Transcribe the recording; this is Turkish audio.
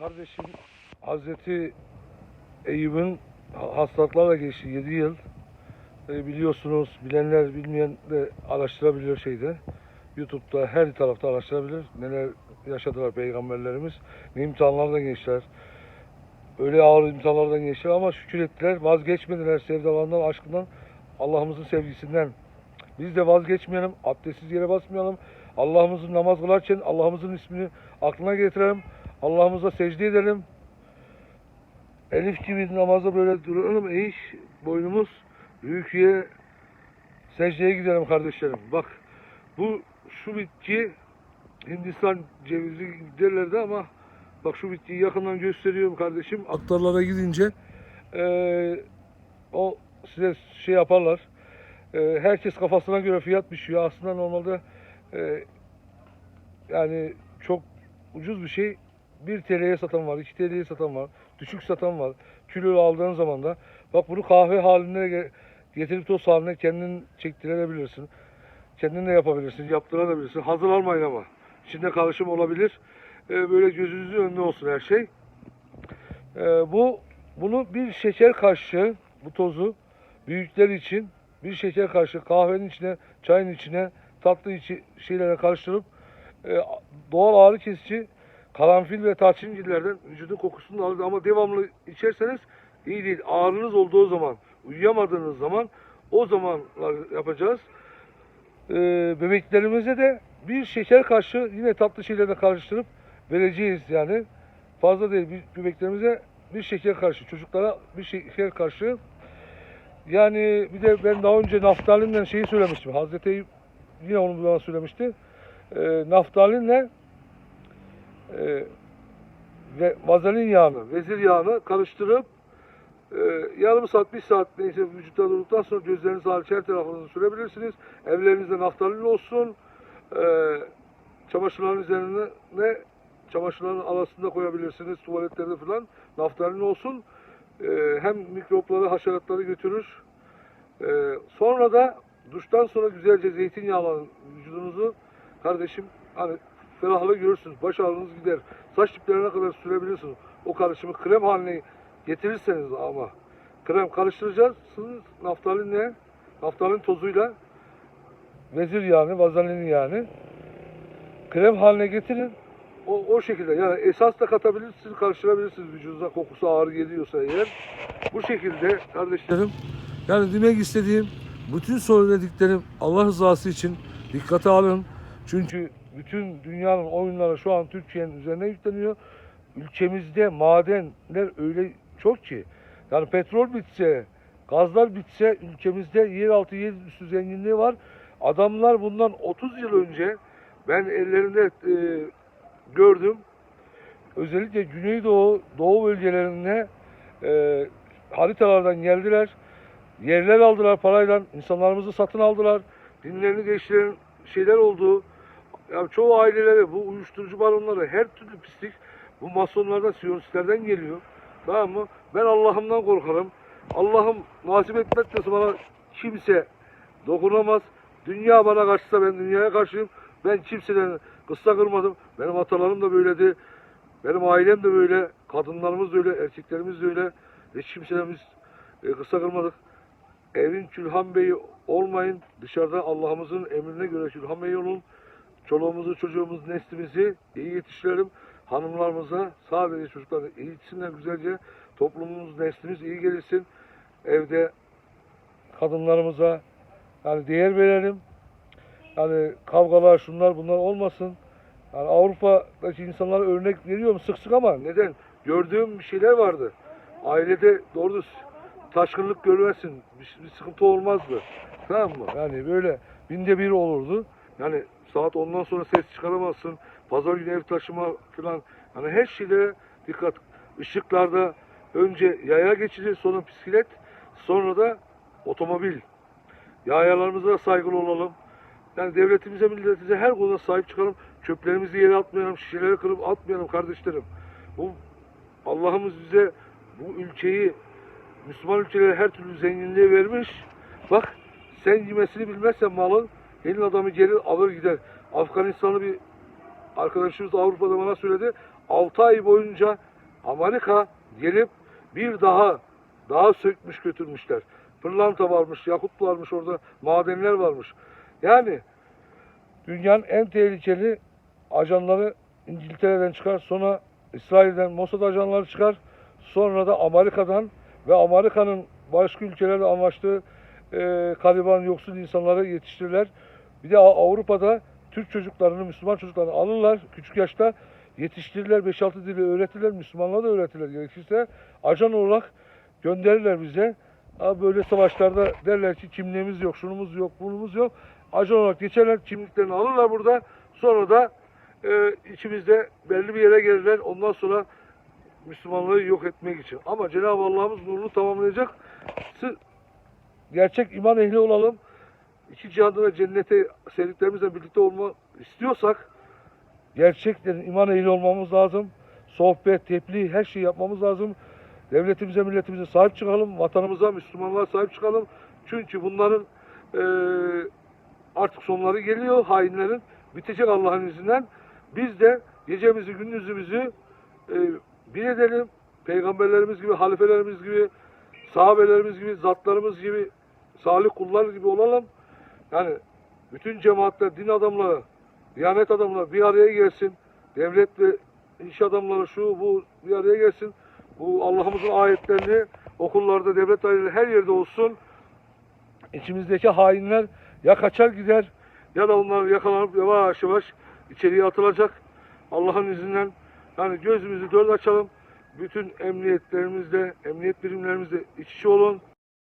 Kardeşim Hazreti Eyüp'ün ha- hastalıklarla geçti 7 yıl. E, biliyorsunuz bilenler bilmeyen de araştırabilir şeyde. YouTube'da her tarafta araştırabilir. Neler yaşadılar peygamberlerimiz. Ne imtihanlardan geçtiler. Öyle ağır imtihanlardan geçtiler ama şükür ettiler. Vazgeçmediler sevdalarından, aşkından, Allah'ımızın sevgisinden. Biz de vazgeçmeyelim, abdestsiz yere basmayalım. Allah'ımızın namaz kılarken Allah'ımızın ismini aklına getirelim. Allah'ımıza secde edelim. Elif gibi namazda böyle duralım. Eğiş boynumuz rüküye secdeye gidelim kardeşlerim. Bak bu şu bitki Hindistan cevizi derlerdi ama bak şu bitkiyi yakından gösteriyorum kardeşim. Aktarlara gidince eee, o size şey yaparlar. Eee, herkes kafasına göre fiyat biçiyor. Aslında normalde eee, yani çok ucuz bir şey. 1 TL'ye satan var, 2 TL'ye satan var, düşük satan var. Kilo aldığın zaman da bak bunu kahve haline ge- getirip toz haline kendin çektirebilirsin. Kendin de yapabilirsin, yaptırabilirsin. Hazır almayın ama. İçinde karışım olabilir. Ee, böyle gözünüzün önünde olsun her şey. Ee, bu bunu bir şeker kaşığı bu tozu büyükler için bir şeker kaşığı kahvenin içine, çayın içine tatlı içi şeylere karıştırıp e, doğal ağrı kesici karanfil ve tarçıngillerden vücudun kokusunu alır ama devamlı içerseniz iyi değil. Ağrınız olduğu zaman, uyuyamadığınız zaman o zamanlar yapacağız. Ee, bebeklerimize de bir şeker kaşığı yine tatlı şeylerle karıştırıp vereceğiz yani. Fazla değil. Bebeklerimize bir şeker kaşığı, çocuklara bir şeker kaşığı. Yani bir de ben daha önce naftalinle şeyi söylemiştim. Hazreti Eyüp yine onu bana söylemişti. Ee, naftalinle e, ve vazelin yağını, vezir yağını karıştırıp e, yarım saat, bir saat neyse vücutta durduktan sonra gözlerinizi hariç her tarafınızı sürebilirsiniz. Evlerinizde naftalin olsun. E, çamaşırların üzerine ne çamaşırların arasında koyabilirsiniz. Tuvaletlerde falan naftalin olsun. E, hem mikropları, haşeratları götürür. E, sonra da duştan sonra güzelce zeytinyağla vücudunuzu kardeşim hani ferahlığı görürsünüz. Baş ağrınız gider. Saç diplerine kadar sürebilirsiniz. O karışımı krem haline getirirseniz ama krem karıştıracaksınız naftalinle naftalin tozuyla vezir yağını, vazelin yağını krem haline getirin. O, o şekilde yani esas da katabilirsiniz, karıştırabilirsiniz vücudunuza kokusu ağır geliyorsa eğer. Bu şekilde kardeşlerim yani demek istediğim bütün söylediklerim Allah rızası için dikkate alın. Çünkü bütün dünyanın oyunları şu an Türkiye'nin üzerine yükleniyor. Ülkemizde madenler öyle çok ki yani petrol bitse, gazlar bitse ülkemizde yeraltı yer üstü zenginliği var. Adamlar bundan 30 yıl önce ben ellerinde e, gördüm. Özellikle Güneydoğu, Doğu bölgelerine e, haritalardan geldiler. Yerler aldılar parayla, insanlarımızı satın aldılar. Dinlerini değiştiren şeyler oldu. Ya çoğu ailelere bu uyuşturucu baronları her türlü pislik bu masonlardan, siyonistlerden geliyor. Tamam mı? Ben Allah'ımdan korkarım. Allah'ım nasip etmezse bana kimse dokunamaz. Dünya bana karşısa ben dünyaya karşıyım. Ben kimseden kıssa kırmadım. Benim atalarım da böyledi. Benim ailem de böyle. Kadınlarımız da öyle, erkeklerimiz de öyle. Hiç kimseden biz e, kıssa kırmadık. Evin Külhan Bey'i olmayın. Dışarıda Allah'ımızın emrine göre Külhan Bey olun. Çoluğumuzu, çocuğumuzu, neslimizi iyi yetiştirelim. Hanımlarımıza sadece çocuklarını iyi yetişsinler güzelce. Toplumumuz, neslimiz iyi gelişsin. Evde kadınlarımıza yani değer verelim. Yani kavgalar, şunlar bunlar olmasın. Yani Avrupa'daki insanlara örnek veriyorum sık sık ama neden? Gördüğüm bir şeyler vardı. Ailede doğru taşkınlık görmezsin. Bir, bir sıkıntı olmazdı. Tamam mı? Yani böyle binde bir olurdu. Yani saat ondan sonra ses çıkaramazsın. Pazar günü ev taşıma falan. Hani her şeylere dikkat. Işıklarda önce yaya geçici, sonra bisiklet, sonra da otomobil. Yayalarımıza saygılı olalım. Yani devletimize, milletimize her konuda sahip çıkalım. Çöplerimizi yere atmayalım, şişeleri kırıp atmayalım kardeşlerim. Bu Allah'ımız bize bu ülkeyi, Müslüman ülkelere her türlü zenginliği vermiş. Bak sen yemesini bilmezsen malın, elin adamı gelir alır gider. Afganistanlı bir arkadaşımız Avrupa'da bana söyledi. 6 ay boyunca Amerika gelip bir daha daha sökmüş götürmüşler. Pırlanta varmış, yakut varmış orada, madenler varmış. Yani dünyanın en tehlikeli ajanları İngiltere'den çıkar, sonra İsrail'den Mossad ajanları çıkar, sonra da Amerika'dan ve Amerika'nın başka ülkelerle anlaştığı e, gariban, yoksul insanları yetiştirirler. Bir de Av- Avrupa'da Türk çocuklarını, Müslüman çocuklarını alırlar küçük yaşta yetiştirirler, 5-6 dili öğretirler, Müslümanlığa da öğretirler gerekirse. Ajan olarak gönderirler bize. Ha, böyle savaşlarda derler ki kimliğimiz yok, şunumuz yok, bunumuz yok. Ajan olarak geçerler, kimliklerini alırlar burada. Sonra da e, içimizde belli bir yere gelirler. Ondan sonra Müslümanlığı yok etmek için. Ama Cenab-ı Allah'ımız nurunu tamamlayacak. Gerçek iman ehli olalım. İki cihanda da cennete sevdiklerimizle birlikte olma istiyorsak gerçekten iman ehli olmamız lazım. Sohbet, tebliğ, her şeyi yapmamız lazım. Devletimize, milletimize sahip çıkalım. Vatanımıza, Müslümanlığa sahip çıkalım. Çünkü bunların eee, artık sonları geliyor hainlerin. Bitecek Allah'ın izniyle. Biz de gecemizi, gündüzümüzü eee bir edelim. Peygamberlerimiz gibi, halifelerimiz gibi, sahabelerimiz gibi, zatlarımız gibi, salih kullar gibi olalım. Yani bütün cemaatler, din adamları, diyanet adamları bir araya gelsin. Devlet ve iş adamları şu bu bir araya gelsin. Bu Allah'ımızın ayetlerini okullarda, devlet daireleri her yerde olsun. İçimizdeki hainler ya kaçar gider ya da onlar yakalanıp yavaş yavaş içeriye atılacak. Allah'ın izniyle yani gözümüzü dört açalım. Bütün emniyetlerimizde, emniyet birimlerimizde iç içe olun.